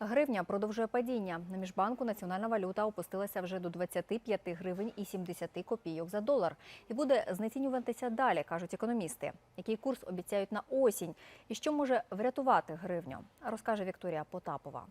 Гривня продовжує падіння. На міжбанку національна валюта опустилася вже до 25 гривень і 70 копійок за долар. І буде знецінюватися далі, кажуть економісти. Який курс обіцяють на осінь? І що може врятувати гривню? Розкаже Вікторія Потапова.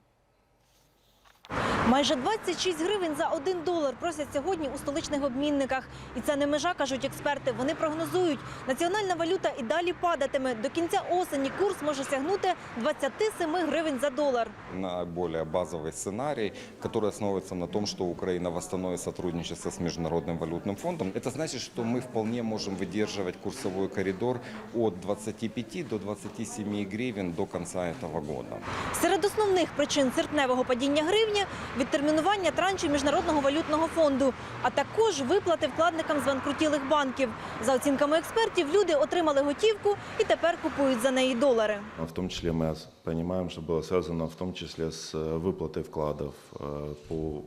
Майже 26 гривень за 1 долар просять сьогодні у столичних обмінниках. І це не межа, кажуть експерти. Вони прогнозують, національна валюта і далі падатиме. До кінця осені курс може сягнути 27 гривень за долар. на более базовый сценарий, который основывается на том, что Украина восстановит сотрудничество с Международным валютным фондом. Это значит, что мы вполне можем выдерживать курсовой коридор от 25 до 27 гривен до конца этого года. Серед основних причин серпневого падіння гривні – відтермінування траншів Міжнародного валютного фонду, а також виплати вкладникам збанкрутілих банків. За оцінками експертів, люди отримали готівку і тепер купують за неї долари. В том числе мы ос- понимаем, что было связано в том числе с э, выплатой вкладов э, по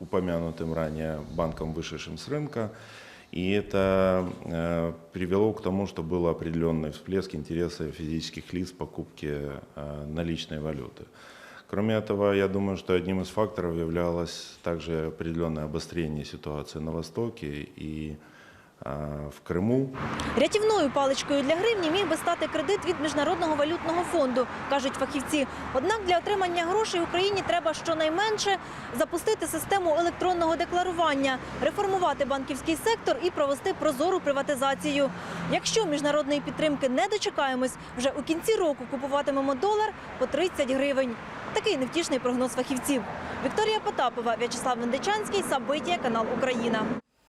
упомянутым ранее банкам, вышедшим с рынка. И это э, привело к тому, что был определенный всплеск интереса физических лиц в покупке э, наличной валюты. Кроме этого, я думаю, что одним из факторов являлось также определенное обострение ситуации на Востоке и э, в Крыму. Рятівною паличкою для гривні міг би стати кредит від Міжнародного валютного фонду, кажуть фахівці. Однак для отримання грошей Україні треба щонайменше запустити систему електронного декларування, реформувати банківський сектор і провести прозору приватизацію. Якщо міжнародної підтримки не дочекаємось, вже у кінці року купуватимемо долар по 30 гривень. Такий невтішний прогноз фахівців. Вікторія Потапова, В'ячеслав Вендичанський, Сабитія, канал Україна.